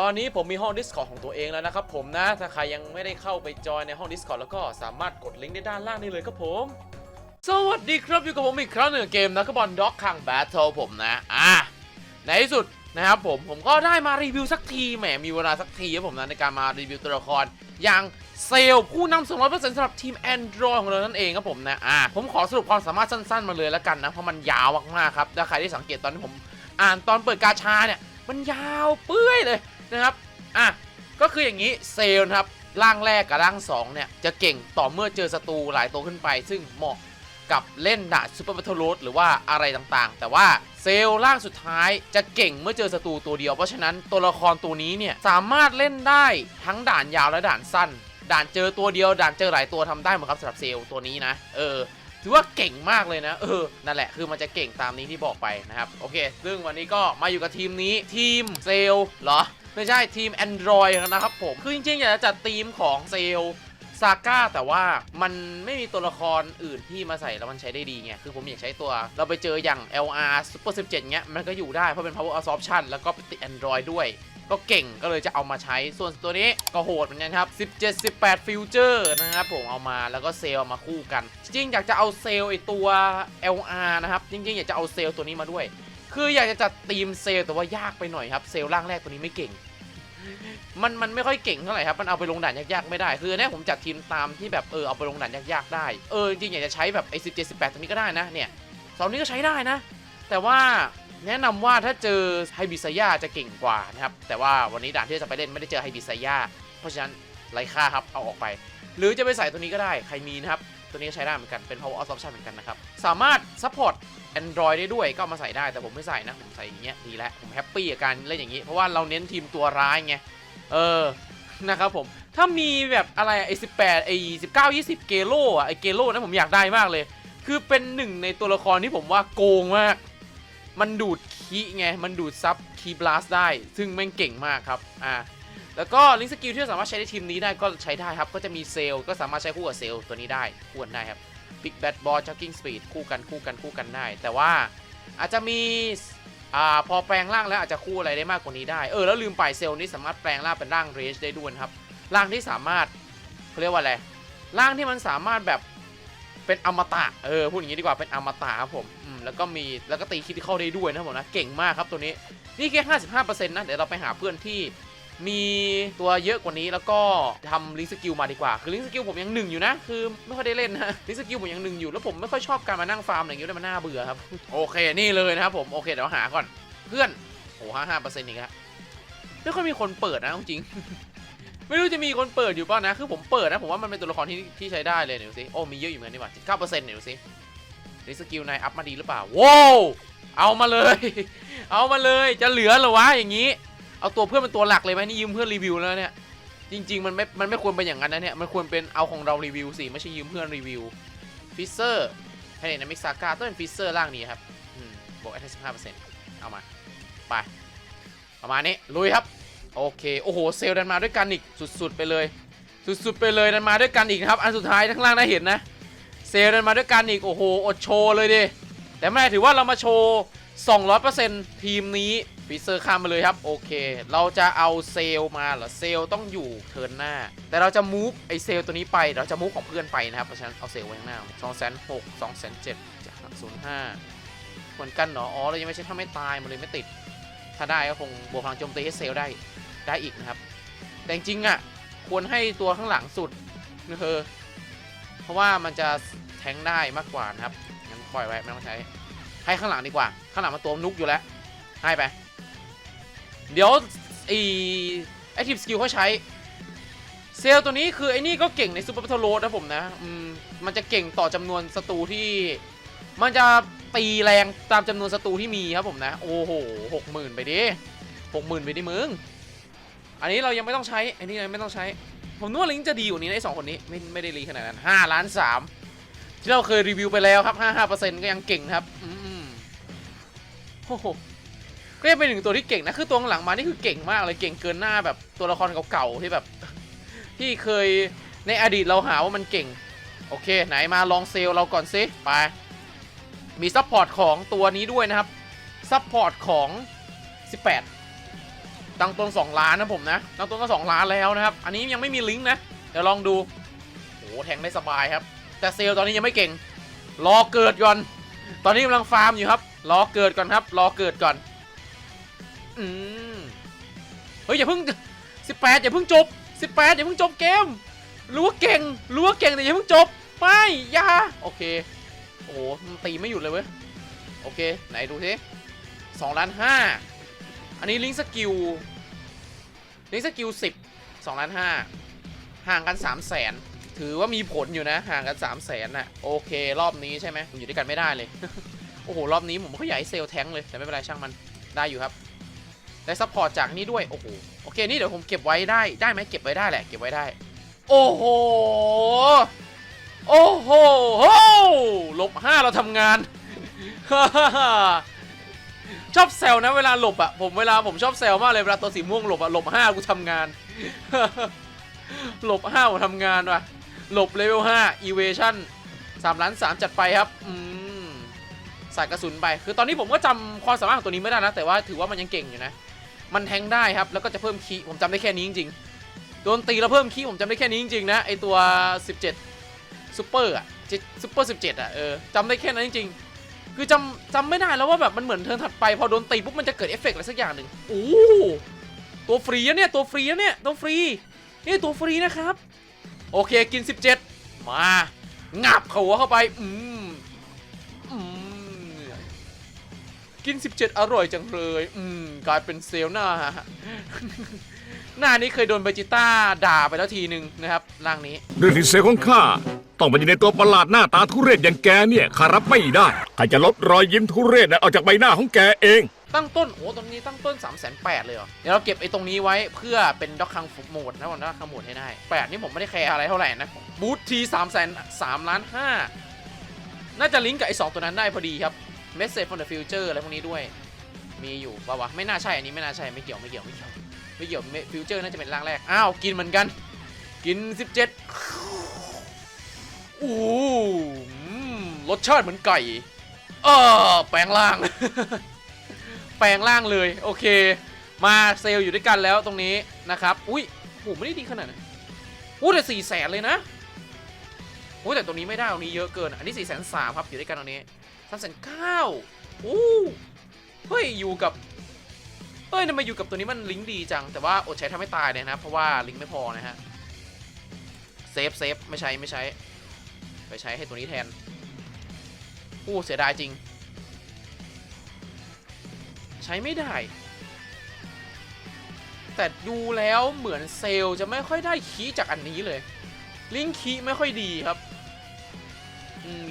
ตอนนี้ผมมีห้อง Discord ของตัวเองแล้วนะครับผมนะ ถ้าใครยังไม่ได้เข้าไปจอยในห้อง Discord แล้วก็สามารถกดลิงก์ได้ด้านล่างนี้เลยครับผม สวัสดีครับอยู่กับผมอีกครั้งหนึ่งเกมนักบอลด็อกคังแบทเทิลผมนะ อะ ในที่สุดนะครับผม ผมก็ได้มารีวิวสักทีแหมมีเวลาสักทีครับผมนะในการมารีวิวตัวละครอย่างเซลผู้นำ200%สำหรับทีม Android ของเรานั่นเองครับผมนะ อะ ผมขอสรุปความสามารถสั้นๆมาเลยแล้วกันนะ เพราะมันยาวมากๆครับถ้าใครที่สังเกตตอนที่ผม อ่านตอนเปิดกาชาเนี่ยมันยาวเปื้อยเลย นะครับอะก็คืออย่างนี้เซลล์นะครับร่างแรกกับร่าง2เนี่ยจะเก่งต่อเมื่อเจอศัตรูหลายตัวขึ้นไป ซึ่งเหมาะกับเล่นดาซูเปอร์บัตเทิลโรดหรือว่าอะไรต่างๆ แต่ว่าเซลล์ร่างสุดท้ายจะเก่งเมื่อเจอศัตรูตัวเดียว เพราะฉะนั้นตัวละครตัวนี้เนี่ยสามารถเล่นได้ทั้งด่านยาวและด่านสั้น ด่านเจอตัวเดียว ด่านเจอหลายตัวทำได้เหมดครับสำหรับเซลล์ตัวนี้นะ เออ ถือว่าเก่งมากเลยนะ เออ นั่นแหละ คือมันจะเก่งตามนี้ที่บอกไปนะครับ โอเค ซึ่งวันนี้ก็มาอยู่กับทีมนี้ ทีมเซลล์เหรอ ไม่ใช่ทีม Android นะครับผม คือจริงๆ อยากจะจัดทีมของเซลซาก้าแต่ว่ามันไม่มีตัวละครอื่นที่มาใส่แล้วมันใช้ได้ดีไงคือผมอยากใช้ตัว เราไปเจออย่าง LR Super 17เงี้ยมันก็อยู่ได้เพราะเป็น Power Absorption แล้วก็ติด Android ด้วย ก็เก่งก็เลยจะเอามาใช้ส่วนตัวนี้ก็โหดเหมือนกันครับ 17 18ฟิวเจอร์นะครับผมเอามาแล้วก็เซลมาคู่กัน จริงๆอยากจะเอาเซลไอตัว LR นะครับจริงๆอยากจะเอาเซลตัวนี้มาด้วย คืออยากจะจัดทีมเซล์แต่ว่ายากไปหน่อยครับ เซลล์ร่างแรกตัวนี้ไม่เก่ง มันมันไม่ค่อยเก่งเท่าไหร่ครับ มันเอาไปลงด่านยากๆไม่ได้ คืออันเนี้ยผมจัดทีมตามที่แบบเออเอาไปลงด่านยากๆได้ เออจริงๆอยากจะใช้แบบไอ้สิบเจ็ดสิบแปดตัวนี้ก็ได้นะเนี่ยสองนี้ก็ใช้ได้นะ แต่ว่าแนะนำว่าถ้าเจอไฮบิซายาจะเก่งกว่านะครับ แต่ว่าวันนี้ด่านที่จะไปเล่นไม่ได้เจอไฮบิซายาเพราะฉะนั้นไร้ค่าครับเอาออกไป หรือจะไปใส่ตัวนี้ก็ได้ใครมีนะครับตัวนี้ก็ใช้ได้เหมือนกันเป็น power absorption เหมือนกันนะครับสามารถ support Android ได้ด้วยก็มาใส่ได้แต่ผมไม่ใส่นะ ผมใส่อย่างเงี้ยดีแล้วผมแฮปปี้กับการเล่นอย่างนี้ เพราะว่าเราเน้นทีมตัวร้ายไง เออ นะครับผม ถ้ามีแบบอะไรไอ้สิบแปดไอ้สิบเก้ายี่สิบเกโลอะไอ้เกโลนะผมอยากได้มากเลย คือเป็นหนึ่งในตัวละครที่ผมว่าโกงมาก มันดูดคีไง มันดูดซับคีบลาสได้ ซึ่งแม่งเก่งมากครับ อ่าแล้วก็ลิงก์สกิลที่สามารถใช้ในทีมนี้ได้ก็ใช้ได้ครับ ก็จะมีเซลก็สามารถใช้คู่กับเซลตัวนี้ได้คู่กันได้ครับ Big Bad Ball Jogging Speed คู่กันคู่กันคู่กันได้ แต่ว่าอาจจะมีอ่าพอแปลงร่างแล้วอาจจะคู่อะไรได้มากกว่านี้ได้ เออแล้วลืมไปเซลล์นี้สามารถแปลงร่างเป็นร่างเรจได้ด้วยครับ ร่างที่สามารถเขาเรียกว่าอะไร ร่างที่มันสามารถแบบเป็นอมตะ เออพูดอย่างนี้ดีกว่าเป็นอมตะครับผมอืมแล้วก็มีแล้วก็ตีคิดเข้าได้ด้วยนะผมนะ เก่งมากครับตัวนี้ นี่แค่ 55%นะ เดี๋ยวเราไปหาเพื่อนที่ มีตัวเยอะกว่านี้แล้วก็ทำลิงสกิลมาดีกว่า คือลิงสกิลผมยังหนึ่งอยู่นะ คือไม่ค่อยได้เล่นนะลิงสกิลผมยังหนึ่งอยู่แล้วผมไม่ค่อยชอบการมานั่งฟาร์มอะไรอย่างเงี้ยด้วยมันน่าเบื่อครับ โอเคนี่เลยนะครับผมโอเคเดี๋ยวหาก่อนเพื่อนโอ้ห้าห้าเปอร์เซ็นต์อีกแล้วไม่ค่อยมีคนเปิดนะจริงไม่รู้จะมีคนเปิดอยู่เปล่านะ คือผมเปิดนะ ผมว่ามันเป็นตัวละครที่ที่ใช้ได้เลยเดี๋ยวสิ โอ้ มีเยอะอยู่เหมือนกันนี่หว่าเก้าเปอร์เซ็นต์เดี๋ยวสิลิงสกิลนายอัพมาดีหรือเปล่า ว้าว เอามาเลย เอามาเลย จะเหลือหรอวะอย่างนี้ เอาตัวเพื่อนเป็นตัวหลักเลยไหมนี่ยืมเพื่อนรีวิวแล้วเนี่ยจริง ๆ มันไม่มันไม่ควรเป็นอย่างนั้นนะเนี่ยมันควรเป็นเอาของเรารีวิวสิไม่ใช่ยืมเพื่อนรีวิวฟิเซอร์ให้ในมิกซาก้าต้องเป็นฟิเซอร์ร่างนี้ครับบวกแอทสิบห้าเปอร์เซ็นต์เอามาไปประมาณนี้ลุยครับโอเคโอ้โหเซลล์ดันมาด้วยกันอีกสุดๆไปเลย สุดๆไปเลยดันมาด้วยกันอีกครับอันสุดท้ายข้างล่างได้เห็นนะเซลล์ดันมาด้วยกันอีกโอ้โหอดโชว์เลยดิแต่ไม่เป็นไรถือว่าเรามาโชว์200%ทีมนี้ ฟิเซอร์ข้ามมาเลยครับ โอเค เราจะเอาเซลมาเหรอเซลต้องอยู่เทิร์นหน้า แต่เราจะมูฟไอเซลตัวนี้ไป เราจะมูฟของเพื่อนไปนะครับ เพราะฉะนั้นเอาเซลไว้ข้างหน้า2 6 0 0 0 2 7 0 0จาก05เหมือนกันเนาะอ๋อเรายังไม่ใช่ถ้าไม่ตายมันเลยไม่ติด ถ้าได้ก็คงบวกพลังโจมตีให้เซลได้ได้อีกนะครับ แต่จริงอะควรให้ตัวข้างหลังสุดนะเออเพราะว่ามันจะแทงได้มากกว่านะครับงั้นปล่อยไว้ไม่ต้องใช้ ให้ข้างหลังดีกว่า ข้างหลังมันตัวนุกอยู่แล้วให้ไป เดี๋ยวไอไอทีมสกิลเขาใช้ เซลตัวนี้คือไอ้นี่ก็เก่งในซูเปอร์พัทโรดนะผมนะอืมมันจะเก่งต่อจำนวนศัตรูที่ มันจะตีแรงตามจำนวนศัตรูที่มีครับผมนะ โอ้โหหกหมื่นไปดิหกหมื่นไปดิมึง อันนี้เรายังไม่ต้องใช้ อันนี้เราไม่ต้องใช้ ผมนึกว่าลิงจะดีกว่านี้นะไอ้สองคนนี้ไม่ไม่ได้รีขนาดนั้นห้าล้านสามที่เราเคยรีวิวไปแล้วครับห้าห้าเปอร์เซ็นต์ก็ยังเก่งครับ อืมโอ้โห ก็ยังเป็นหนึ่งตัวที่เก่งนะคือตัวหลังมานี่คือเก่งมากเลยเก่งเกินหน้าแบบตัวละครเก่าๆที่แบบ ที่เคยในอดีตเราหาว่ามันเก่ง โอเค ไหนมาลองเซลเราก่อนซิไปมีซัพพอร์ตของตัวนี้ด้วยนะครับซัพพอร์ตของ 18 ตั้งต้น 2 ล้านนะผมนะตั้งต้นก็ 2 ล้านแล้วนะครับ อันนี้ยังไม่มีลิงก์นะ เดี๋ยวลองดูโอ้โหแทงได้สบายครับ แต่เซลตอนนี้ยังไม่เก่ง รอเกิดก่อน ตอนนี้กำลังฟาร์มอยู่ครับ รอเกิดก่อนครับ รอเกิดก่อน อืมเฮ้ยอย่าเพิ่ง 18 อย่าเพิ่งจบ 18 อย่าเพิ่งจบเกม รู้ว่าเก่ง รู้ว่าเก่งแต่อย่าเพิ่งจบ ไม่อย่าโอเค โอ้โหมันตีไม่หยุดเลยเว้ย โอเค ไหนดูสิสองล้านห้าอันนี้ลิงก์สกิล ลิงก์สกิลสิบสองล้านห้าห่างกันสามแสนถือว่ามีผลอยู่นะ ห่างกันสามแสนน่ะ โอเค รอบนี้ใช่ไหมผมอยู่ด้วยกันไม่ได้เลย โอ้โห รอบนี้ผมก็อยากให้เซลแทงเลย แต่ไม่เป็นไรช่างมัน ได้อยู่ครับ ได้ซัพพอร์ตจากนี่ด้วย โอ้โห โอเค นี่เดี๋ยวผมเก็บไว้ได้ ได้ไหมเก็บไว้ได้แหละ เก็บไว้ได้ โอ้โห โอ้โหโหลบห้าเราทำงาน ชอบแซวนะเวลาหลบอะผมเวลาผมชอบแซวมากเลยเวลาตัวสีม่วงหลบอะหลบห้ากูทำงาน หลบห้าผมทำงานว่ะ หลบเลเวลห้า evasion สามล้านสามจัดไปครับ อืมใส่กระสุนไป คือตอนนี้ผมก็จำความสามารถของตัวนี้ไม่ได้นะ แต่ว่าถือว่ามันยังเก่งอยู่นะ มันแทงได้ครับ แล้วก็จะเพิ่มคีผมจำได้แค่นี้จริงๆ โดนตีแล้วเพิ่มคีผมจำได้แค่นี้จริงๆนะไอตัว 17ซูเปอร์อะซูเปอร์17อะเออจำได้แค่นั้นจริงๆ คือจำจำไม่ได้แล้วว่าแบบมันเหมือนเทิร์นถัดไปพอโดนตีปุ๊บมันจะเกิดเอฟเฟกต์อะไรสักอย่างหนึ่งโอ้ตัวฟรีอะเนี่ยตัวฟรีอะเนี่ยตัวฟรีนี่ตัวฟรีนะครับ โอเคกิน 17 มางับเขาเข้าไป อืม กิน 17 อร่อยจังเลย อืม กลายเป็นเซลล์หน้า หน้านี้เคยโดนเบจิต้าด่าไปแล้วทีหนึ่งนะครับร่างนี้เรื่องที่เสียของข้าต้องมาอยู่ในตัวประหลาดหน้าตาทุเรศอย่างแกเนี่ยข้ารับไม่ได้ข้าจะลบรอยยิ้มทุเรศนั้นออกจากใบหน้าของแกเอง ตั้งต้นโอ้ตรงนี้ตั้งต้น 3 8 0 0 0เลยเหรอ เดี๋ยวเราเก็บไอ้ตรงนี้ไว้เพื่อเป็นด็อกคังโหมดนะผมด็อกคังโหมดให้ได้8นี่ผมไม่ได้แคร์อะไรเท่าไหร่นะบูทที3แสน3ล้าน5น่าจะลิงก์กับไอ้2ตัวนั้นได้พอดีครับ Message from the future อะไรพวกนี้ด้วย มีอยู่ป่าวะไม่น่าใช่อันนี้ไม่น่าใช่ไม่เกี่ยวไม่เกี่ยวไม่เกี่ยวไม่เกี่ยวฟิวเจอร์น่าจะเป็นร่างแรก อ้าวกินเหมือนกัน กิน 17อู้รสชาติเหมือนไก่เออแปลงร่าง แปลงร่างเลยโอเค มาเซลอยู่ด้วยกันแล้วตรงนี้นะครับอุ้ยโหไม่ได้ดีขนาดนั้นอู้แต่สี่แสนเลยนะอู้แต่ตรงนี้ไม่ได้ตรงนี้เยอะเกิน อันนี้สี่แสนสามครับอยู่ด้วยกันตรงนี้ามแสนเก้าอู้เฮ้ยอยู่กับเฮ้ยทำไมอยู่กับตัวนี้มันลิงก์ดีจัง แต่ว่าอดใช้ทำให้ตายเลยนะเพราะว่าลิงก์ไม่พอนะฮะเซฟเซฟไม่ใช้ไม่ใช้ ไปใช้ให้ตัวนี้แทนอู้เสียดายจริง ใช้ไม่ได้ แต่ดูแล้วเหมือนเซลจะไม่ค่อยได้คีจากอันนี้เลย ลิงคีไม่ค่อยดีครับ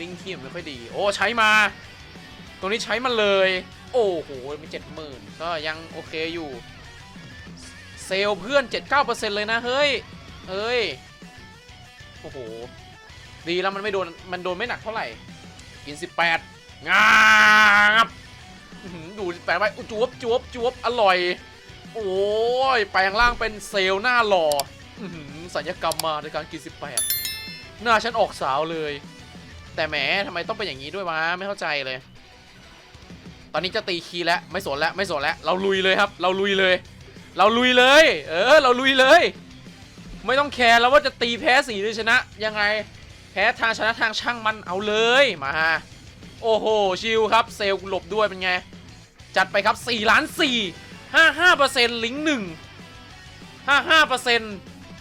ลิงค์คีย์ไม่ค่อยดี โอ้ใช้มา ตรงนี้ใช้มันเลย โอ้โหมีเจ็ดหมื่นก็ยังโอเคอยู่ เซลเพื่อน 79%เลยนะ เฮ้ย เอ้ย โอ้โห ดีแล้วมันไม่โดน มันโดนไม่หนักเท่าไหร่ กิน 18งาบดูแปลไปอุ๊ยจวบจวบจวบอร่อย โอ้ยแปลงร่างเป็นเซลหน้าหล่อหือสัญญกรรมมาในการกิน 18 หน้าฉันออกสาวเลย แต่แหมทำไมต้องเป็นอย่างนี้ด้วยวะไม่เข้าใจเลย ตอนนี้จะตีคีแล้วไม่สนแล้วไม่สนแล้วเราลุยเลยครับ เราลุยเลย เราลุยเลย เออ เราลุยเลย ไม่ต้องแคร์แล้วว่าจะตีแพ้สีหรือชนะ ยังไง แพ้ทางชนะทางช่างมันเอาเลยมา โอ้โหชิลครับเซลล์หลบด้วยเป็นไง จัดไปครับ4ล้าน4 55เปอร์เซ็นต์ลิงก์หนึ่ง55เปอร์เซ็นต์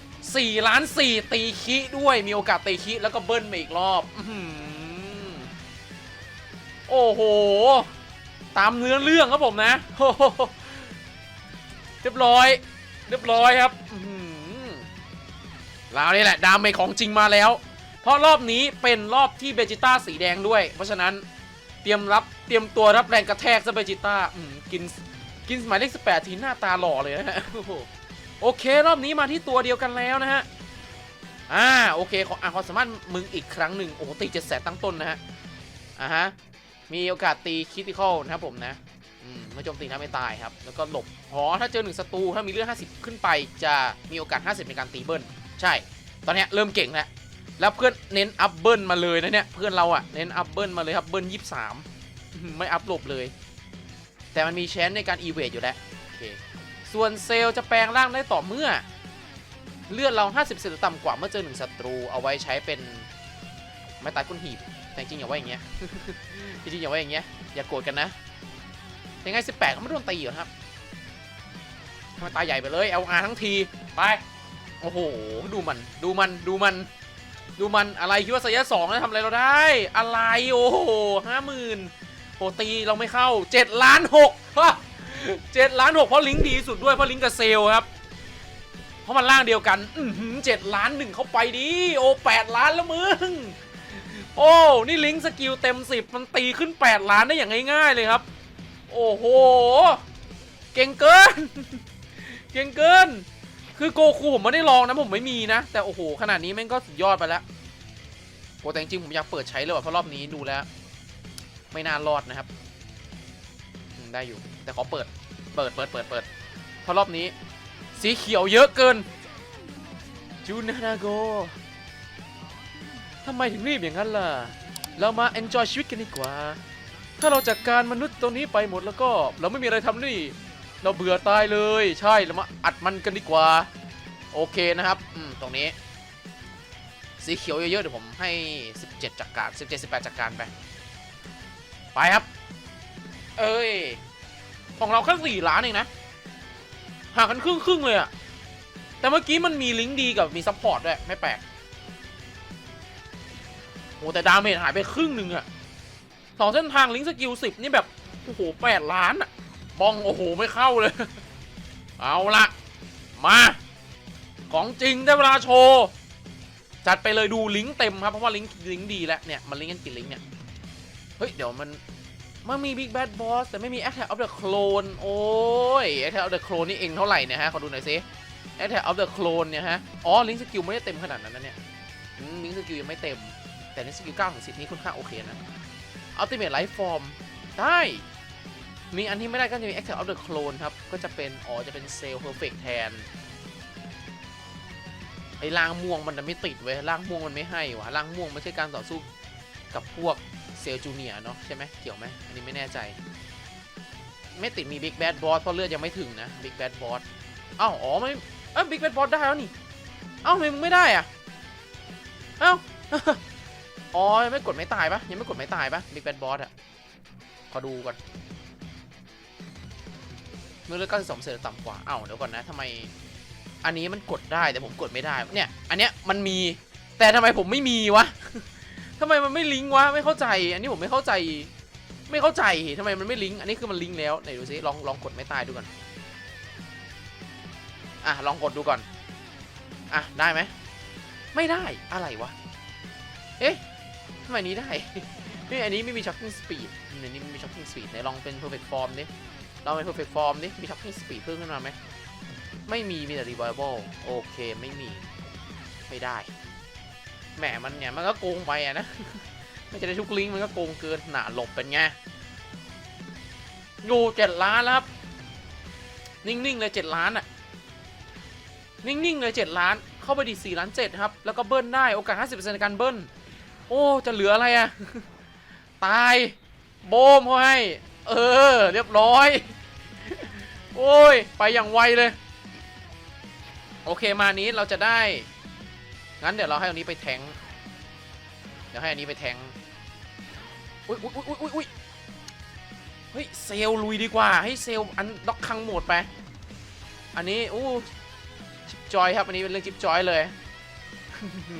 4ล้าน 4 ตีคิด้วยมีโอกาสตีคิแล้วก็เบิ้ลมาอีกรอบอื้อหือ โอ้โห ตามเนื้อเรื่องครับผมนะเรียบร้อย เรียบร้อยครับแล้วนี่แหละ ดามเมจของจริงมาแล้ว เพราะรอบนี้เป็นรอบที่เบจิต้าสีแดงด้วย เพราะฉะนั้นเตรียมรับเตรียมตัวรับแรงกระแทกซะเบจิต้ากินกินหมายเลข18ทีหน้าตาหล่อเลยนะฮะโอเค รอบนี้มาที่ตัวเดียวกันแล้วนะฮะอ่าโอเคขออ่าความสามารถมึงอีกครั้งหนึ่งโอ้โหตีเจ็ดแสนตั้งต้นนะฮะอ่าฮะ มีโอกาสตีคิติคอลนะครับผมนะอืมไม่โจมตีนะไม่ตายครับ แล้วก็หลบอ๋อถ้าเจอหนึ่งศัตรูถ้ามีเลือด50 ขึ้นไปจะมีโอกาส 50 ในการตีเบิ้ล ใช่ ตอนนี้เริ่มเก่งแล้ว แล้วเพื่อนเน้นอัพเบิ้ลมาเลยนะเนี่ย เพื่อนเราอะเน้นอัพเบิ้ลมาเลยครับ เบิ้ลยี่สามไม่อัพหลบเลย แต่มันมีแชนในการอีเวทอยู่แล้วโอเค ส่วนเซลล์จะแปลงร่างได้ต่อเมื่อ เลือดเรา 50เซนต่ำกว่าเมื่อเจอหนึ่งศัตรู เอาไว้ใช้เป็นไม้ตายก้นหีบ แต่จริงอย่าว่าอย่างเงี้ย จริงอย่าว่าอย่างเงี้ย อย่าโกรธกันนะ ยังไง 18เขาไม่โดนตีอยู่ครับทำไมตายใหญ่ไปเลยเอาอาทั้งที ไป โอ้โห ดูมัน ดูมัน ดูมัน ดูมัน อะไรคิดว่าสยะสองนะทำอะไรเราได้ อะไร โอ้โหห้าหมื่นโหตีเราไม่เข้าเจ็ดล้านหกเจ็ดล้านหกเพราะลิงก์ดีสุดด้วยเพราะลิงก์กับเซลลครับเพราะมันล่างเดียวกัน อือหือเจ็ดล้านหนึ่งเข้าไปดิ โอ้แปดล้านแล้วมึง โอ้ นี่ลิงก์สกิลเต็มสิบมันตีขึ้นแปดล้านได้อย่างง่ายๆเลยครับ โอ้โห เก่งเกิน เก่งเกิน คือโกคูผมไม่ได้ลองนะผมไม่มีนะ แต่โอ้โห ขนาดนี้แม่งก็สุดยอดไปแล้วโอ้แต่จริงผมอยากเปิดใช้เลยว่ะเพราะรอบนี้ดูแล้ว ไม่น่ารอดนะครับ ได้อยู่ แต่ขอเปิด เปิดเปิดเปิดเปิดเพราะรอบนี้ สีเขียวเยอะเกินจูนานาโก ทำไมถึงรีบอย่างนั้นล่ะ เรามา enjoy ชีวิตกันดีกว่า ถ้าเราจัดการมนุษย์ตัวนี้ไปหมดแล้วก็ เราไม่มีอะไรทำนี่ เราเบื่อตายเลย ใช่ เรามาอัดมันกันดีกว่า โอเคนะครับ อืม ตรงนี้ สีเขียวเยอะๆ เดี๋ยวผมให้ 17 จักการ 17 18 จักการไป ไปครับ เอ้ย ของเราแค่สี่ล้านเองนะ ห่างกันครึ่งครึ่งๆเลยอะแต่เมื่อกี้มันมีลิงก์ดีกับมีซัพพอร์ตด้วย ไม่แปลก อ้แต่ดาเมจหายไปครึ่งหนึ่งอะสองเส้นทางลิงสกิลสิบนี่แบบ โอ้โหแปดล้านอะบ้องโอ้โหไม่เข้าเลย เอาละมา ของจริงได้เวลาโชว์จัดไปเลยดูลิงก์เต็มครับ เพราะว่าลิงก์ลิงก์ดีแล้วเนี่ย มันลิงก์กันกี่ลิงก์เนี่ย เฮ้ย เดี๋ยวมันมันมี Big Bad Boss แต่ไม่มี Attack of the Clone โอ้ย Attack of the Clone นี่เองเท่าไหร่เนี่ยฮะ ขอดูหน่อยสิ Attack of the Clone เนี่ยฮะ อ๋อ ลิงก์สกิลไม่ได้เต็มขนาดนั้นนะเนี่ยลิงก์สกิลยังไม่เต็ม แต่ลิงก์สกิล9ถึง10 นี่ค่อนข้างโอเคนะ Ultimate Life Form ได้ มีอันที่ไม่ได้ก็จะมี Attack of the Clone ครับ ก็จะเป็น อ๋อ จะเป็น Cell Perfect แทน ไอ้ล่างม่วงมันจะไม่ติดเว้ยล่างม่วงมันไม่ให้วะล่างม่วงไม่ใช่การต่อสู้กับพวกเซลจูเนียเนาะใช่ไหมเกี่ยวไหมอันนี้ไม่แน่ใจ ไม่ติดมีบิ๊กแบดบอสเพราะเลือดยังไม่ถึงนะบิ๊กแบดบอสอ้าวอ๋อไม่เอ้าบิ๊กแบดบอสได้แล้วนี่เอ้าทำไมมึงไม่ได้อะเอ้า อ๋อยังไม่กดไม่ตายปะยังไม่กดไม่ตายปะบิ๊กแบดบอสอะขอดูก่อนเมื่อเลือด92เซนต่ำกว่าเอ้าเดี๋ยวก่อนนะทำไม อันนี้มันกดได้แต่ผมกดไม่ได้เนี่ย อันเนี้ยมันมีแต่ทำไมผมไม่มีวะทำไมมันไม่ลิงก์วะไม่เข้าใจ อันนี้ผมไม่เข้าใจ ไม่เข้าใจทำไมมันไม่ลิงก์อันนี้คือมันลิงก์แล้วไหนดูซิลองลองกดไม่ตายดูก่อนอะลองกดดูก่อนอะได้ไหมไม่ได้อะไรวะเอ๊ะ ทำไมนี้ได้เฮ้ยอันนี้ไม่มี shocking speed อันนี้ไม่มี shocking speed ไหนลองเป็น perfect form ดิลองเป็น perfect form ดิ มี shocking speed เพิ่มขึ้นมาไหม ไม่มี มีแต่ revival โอเค ไม่มี ไม่ได้ แหม มันเนี่ย มันก็โกงไปอะนะ ไม่จะได้ทุกลิงก์มันก็โกงเกิน หนาหลบเป็นไง อยู่เจ็ดล้านแล้วครับ นิ่งๆเลยเจ็ดล้านอะนิ่งๆเลยเจ็ดล้าน เข้าไปดีสี่ล้านเจ็ดครับ แล้วก็เบิ้ลได้ โอกาสห้าสิบเปอร์เซ็นต์ในการเบิ้ล โอ้ จะเหลืออะไรอะตาย โบมเขาให้ เออ เรียบร้อย โอ้ย ไปอย่างไวเลย โอเคมานี้เราจะได้ งั้นเดี๋ยวเราให้อันนี้ไปแทง เดี๋ยวให้อันนี้ไปแทง อุ้ยอุ้ยอุ้ยอุ้ยอุ้ยเฮ้ย เซลลุยดีกว่า ให้เซลอันด็อกคังหมดไป อันนี้ อู้ จิบจอยครับ อันนี้เป็นเรื่องจิบจอยเลย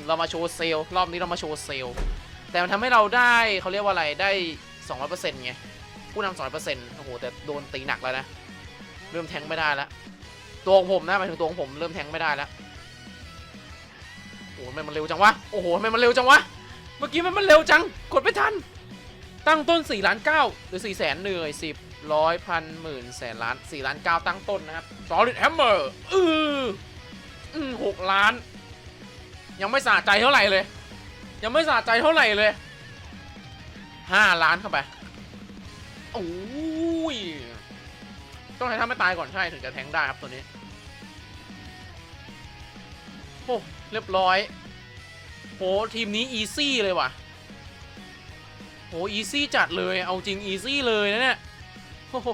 เรามาโชว์เซลลรอบนี้เรามาโชว์เซลลแต่มันทำให้เราได้เขาเรียกว่าอะไรได้ 200%ไงผู้นำ200%โอ้โหแต่โดนตีหนักแล้วนะเริ่มแทงไม่ได้แล้วตัวของผมนะหมายถึงตัวของผมเริ่มแทงไม่ได้แล้วโอ้โหทำไมมันเร็วจังวะโอ้โหทำไมมันเร็วจังวะเมื่อกี้มันมันเร็วจังกดไม่ทันตั้งต้น4ล้าน9หรือ4แสนเหนื่อย10ร้อยพันหมื่นแสนล้าน4ล้าน9ตั้งต้นนะครับ Solid Hammer อืออือหกล้าน ยังไม่สะใจเท่าไหร่เลย ยังไม่สะใจเท่าไหร่เลย5ล้านเข้าไปโอ้ยต้องให้ท่าไม่ตายก่อนใช่ถึงจะแทงได้ครับตัวนี้โอ้เรียบร้อยโหทีมนี้อีซี่เลยว่ะโหอีซี่จัดเลยเอาจริงอีซี่เลยนะเนี่ยโอ้โห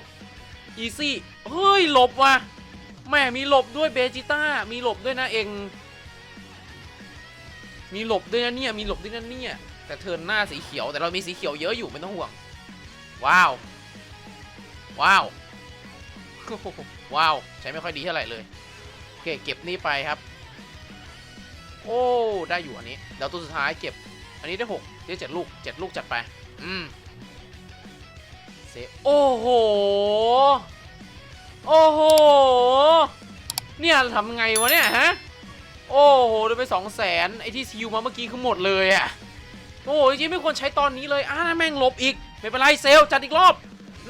อีซี่เฮ้ยหลบว่ะแม่มีหลบด้วยเบจิต้ามีหลบด้วยนะเอง มีหลบด้วยนะเนี่ยมีหลบด้วยนะเนี่ยแต่เทินหน้าสีเขียวแต่เรามีสีเขียวเยอะอยู่ไม่ต้องห่วง ว้าว ว้าวว้าว ใช้ไม่ค่อยดีเท่าไหร่เลยโอเคเก็บนี่ไปครับ โอ้ได้อยู่อันนี้เดี๋ยวตัวสุดท้ายเก็บ อันนี้ได้หกได้เจ็ดลูกเจ็ดลูกจัดไป อืมเซโอ้โหโอ้โหเนี่ยทำไงวะเนี่ยฮะ โอ้โหได้ไปสองแสนไอที่ซิวมาเมื่อกี้คือหมดเลยอะโอ้โหจริงไม่ควรใช้ตอนนี้เลยอ่าแม่งลบอีก ไม่เป็นไรเซลจัดอีกรอบ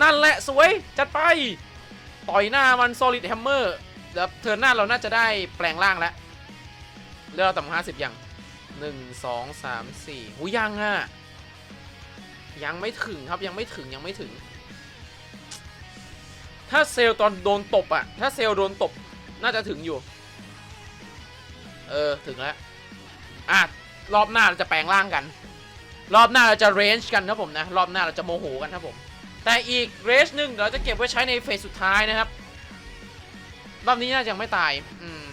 นั่นแหละสวยจัดไป ต่อยหน้ามัน solid hammer เดี๋ยวเทิร์นหน้าเราน่าจะได้แปลงร่างแล้วเลือกต่ำห้าสิบยังหนึ่งสองสามสี่หูยังอะยังไม่ถึงครับยังไม่ถึงยังไม่ถึง ถ้าเซลตอนโดนตบอะถ้าเซลโดนตบน่าจะถึงอยู่ เออ ถึงแล้ว อะ รอบหน้าเราจะแปลงร่างกัน รอบหน้าเราจะเรนจ์กันนะผมนะ รอบหน้าเราจะโมโหกันครับผม แต่อีกเรนจ์หนึ่งเราจะเก็บไว้ใช้ในเฟสสุดท้ายนะครับ รอบนี้น่าจะยังไม่ตาย อืม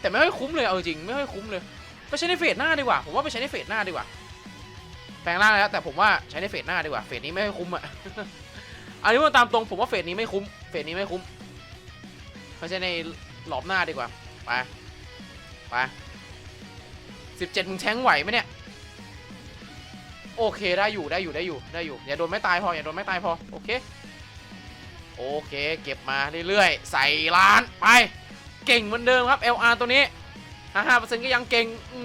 แต่ไม่ค่อยคุ้มเลย เอาจริง ไม่ค่อยคุ้มเลย ไปใช้ในเฟสหน้าดีกว่า ผมว่าไปใช้ในเฟสหน้าดีกว่า แปลงร่างแล้ว แต่ผมว่าใช้ในเฟสหน้าดีกว่า เฟสนี้ไม่ค่อยคุ้มอะอันนี้ว่าตามตรงผมว่าเฟสนี้ไม่คุ้ม เฟสนี้ไม่คุ้มไปใช้ในหลอบหน้าดีกว่า ไป ไปสิบเจ็ดมึงแทงไหวไหมเนี่ย โอเคได้อยู่ได้อยู่ได้อยู่ได้อยู่ อย่าโดนไม่ตายพออย่าโดนไม่ตายพอ โอเค โอเค เก็บมาเรื่อยๆ ใส่ล้านไป เก่งเหมือนเดิมครับ LR ตัวนี้55%ก็ยังเก่งอื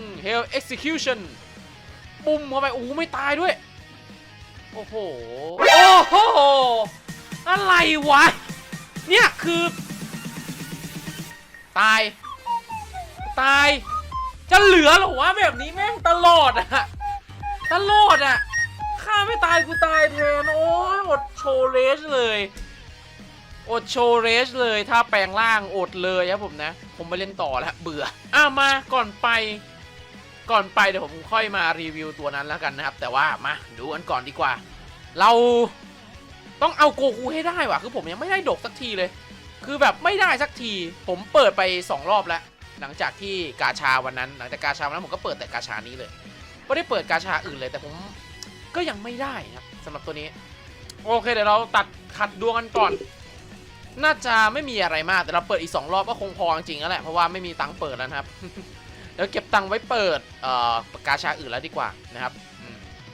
ม Hell Execution ปุ่มเข้าไปโอ้ไม่ตายด้วย โอ้โห โอ้โห อะไรวะ เนี่ยคือ ตาย ตาย จะเหลือหรอวะแบบนี้แม่งตลอดอะตลอดอะฆ่าไม่ตายกูตายแทนโอ้ยอดโชว์เรสเลยอดโชว์เรสเลยถ้าแปลงร่างอดเลยครับผมนะ ผมไปเล่นต่อแล้วเบื่ออะมาก่อนไป ก่อนไปเดี๋ยวผมค่อยมารีวิวตัวนั้นแล้วกันนะครับ แต่ว่ามาดูกันก่อนดีกว่า เราต้องเอาโกคูให้ได้ว่ะคือผมยังไม่ได้ดกสักทีเลย คือแบบไม่ได้สักที ผมเปิดไป 2 รอบแล้ว หลังจากที่กาชาวันนั้น หลังจากกาชาวันนั้นผมก็เปิดแต่กาชานี้เลยไม่ได้เปิดกาชาอื่นเลยแต่ผมก็ยังไม่ได้ครับสำหรับตัวนี้ โอเคเดี๋ยวเราตัดขัดดวงกันก่อน น่าจะไม่มีอะไรมากแต่เราเปิดอีก 2 รอบก็คงพอจริงๆแล้วแหละเพราะว่าไม่มีตังค์เปิดแล้วนะครับเดี๋ยวเก็บตังค์ไว้เปิดเอ่อกาชาอื่นแล้วดีกว่านะครับ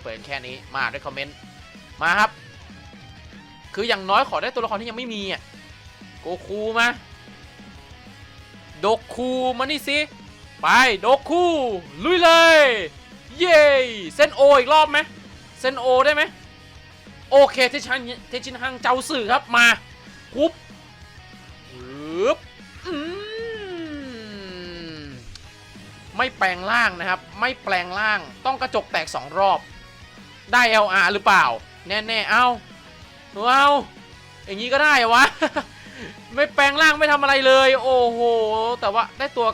เปิดแค่นี้มาด้วยคอมเมนต์มาครับ คืออย่างน้อยขอได้ตัวละครที่ยังไม่มีอะโกคูมา โดคูมานี่สิ ไปโดคูลุยเลย เย้เซนโออีกรอบไหมเซนโอได้ไหมโอเคเทชินเทชินฮังเจ้าสื่อครับมาปุ๊บปึ๊บอืมไม่แปลงร่างนะครับ ไม่แปลงร่างต้องกระจกแตก 2 รอบ ได้ LR หรือเปล่า แน่ ๆ เอาเอาอย่างนี้ก็ได้เหรอวะ ไม่แปลงร่างไม่ทำอะไรเลย โอ้โห แต่ว่าได้ตัว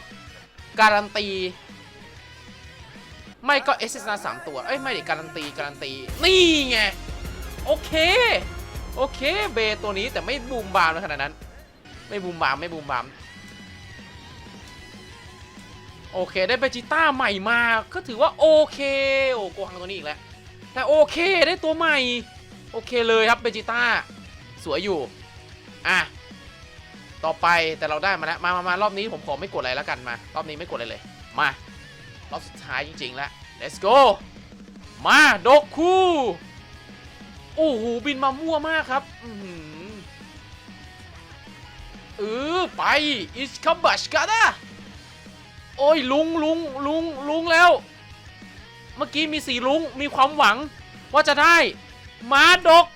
การันตี ไม่ก็เอสเอสสามตัว เอ้ย ไม่ดิการันตี การันตี นี่ไง โอเค โอเค เบตัวนี้แต่ไม่บูมบามขนาดนั้น ไม่บูมบาม ไม่บูมบาม โอเค ได้เบจิต้าใหม่มา ก็ถือว่าโอเค โอ้โกหังตัวนี้อีกแล้ว แต่โอเคได้ตัวใหม่ โอเคเลยครับเบจิต้า สวยอยู่ อะ ต่อไปแต่เราได้มาแล้วมามามารอบนี้ผมขอไม่กดอะไรแล้วกันมา รอบนี้ไม่กดอะไรเลย มารอบสุดท้ายจริงๆแล้ว let's go มาโดคูโอ้โหบินมามั่วมากครับอือหือเออไปอิสคาบัชกาดาโอ้ยลุงลุงลุงลุงแล้ว เมื่อกี้มีสีลุงมีความหวัง ว่าจะได้ มาดก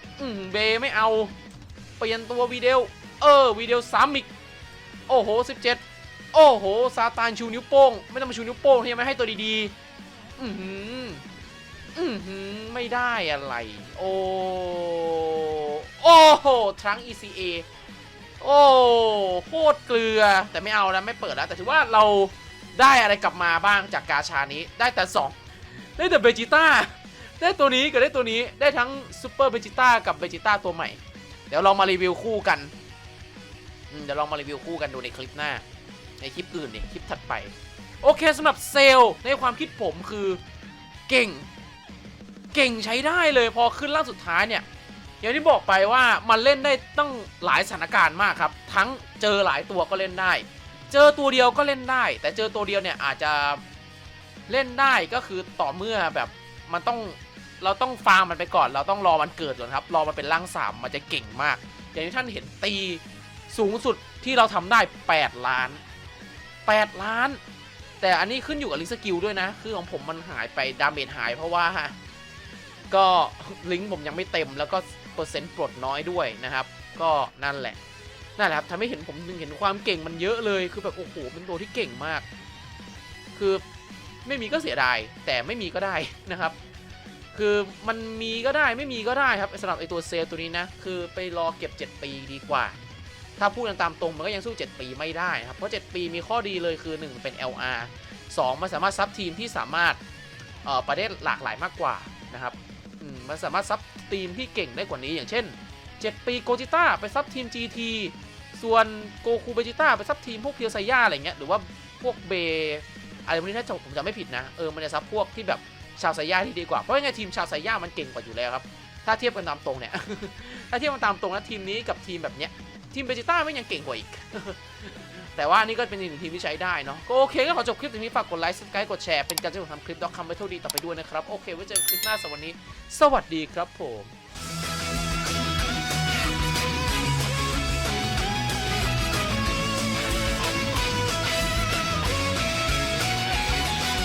เบไม่เอา เปลี่ยนตัววีเดียว เออวีเดียวซ้ำอีก โอ้โห 17 โอ้โห ซาตานชูนิ้วโป้ง ไม่ต้องมาชูนิ้วโป้งที่ยังไม่ให้ตัวดีๆ อือหือ อือหือ ไม่ได้อะไร โอ้โอ้โหทรัง ECA โอ้โคตรเกลือ แต่ไม่เอาแล้วไม่เปิดแล้ว แต่ถือว่าเราได้อะไรกลับมาบ้างจากกาชานี้ ได้แต่ 2 ได้แต่เบจิต้า ได้ตัวนี้กับได้ตัวนี้ ได้ทั้งซูเปอร์เบจิต้ากับเบจิต้าตัวใหม่ เดี๋ยวเรามารีวิวคู่กัน เดี๋ยวลองมารีวิวคู่กันดูในคลิปหน้า ในคลิปอื่นนี่คลิปถัดไป โอเคสำหรับเซลล์ในความคิดผมคือเก่ง เก่งใช้ได้เลยพอขึ้นล่างสุดท้ายเนี่ยอย่างที่บอกไปว่ามันเล่นได้ตั้งหลายสถานการณ์มากครับ ทั้งเจอหลายตัวก็เล่นได้ เจอตัวเดียวก็เล่นได้ แต่เจอตัวเดียวเนี่ยอาจจะเล่นได้ก็คือต่อเมื่อแบบมันต้องเราต้องฟาร์มมันไปก่อน เราต้องรอมันเกิดก่อนครับ รอมันเป็นร่างสามมันจะเก่งมาก อย่างที่ท่านเห็นตี สูงสุดที่เราทำได้ 8 ล้าน 8 ล้าน แต่อันนี้ขึ้นอยู่กับลิงก์สกิลด้วยนะ คือของผมมันหายไปดาเมจหายเพราะว่า ก็ลิงก์ผมยังไม่เต็มแล้วก็เปอร์เซ็นต์ปลดน้อยด้วยนะครับ ก็นั่นแหละนั่นแหละครับทำให้เห็นผมเห็นความเก่งมันเยอะเลย คือแบบโอ้โหเป็นตัวที่เก่งมาก คือไม่มีก็เสียดาย แต่ไม่มีก็ได้นะครับ คือมันมีก็ได้ไม่มีก็ได้ครับสำหรับไอตัวเซลตัวนี้นะ คือไปรอเก็บ 7 ปีดีกว่า ถ้าพูดกันตามตรงมันก็ยังสู้ 7 ปีไม่ได้นะครับ เพราะ 7 ปีมีข้อดีเลยคือ 1 เป็น LR 2 มันสามารถซับทีมที่สามารถเอ่อประเทศหลากหลายมากกว่านะครับมมันสามารถซับทีมที่เก่งได้กว่านี้อย่างเช่น 7 ปีโกจิต้าไปซับทีม GT ส่วนโกคูเบจิต้าไปซับทีมพวกเพียวไซย่าอะไรเงี้ยหรือว่าพวกเบอะไรพวกนี้ถ้าผมจำไม่ผิดนะเออมันจะซับพวกที่แบบชาวไซย่าที่ดีกว่า เพราะยังไงทีมชาวไซย่ามันเก่งกว่าอยู่แล้วครับถ้าเทียบกันตามตรงเนี่ยถ้าเทียบกันตามตรงนะทีมนี้กับทีมแบบเนี้ย ทีมเบจิต้าไม่ยังเก่งกว่าอีก แต่ว่านี่ก็เป็นอีกหนึ่งทีมที่ใช้ได้เนาะก็โอเคก็ขอจบคลิปตรงนี้ฝากกดไลค์ subscribe กดแชร์เป็นการจะทำคลิปด็อกคำไปเท่าดีต่อไปด้วยนะครับ โอเคไว้เจอกันคลิปหน้าสวันนี้สวัสดีครับผม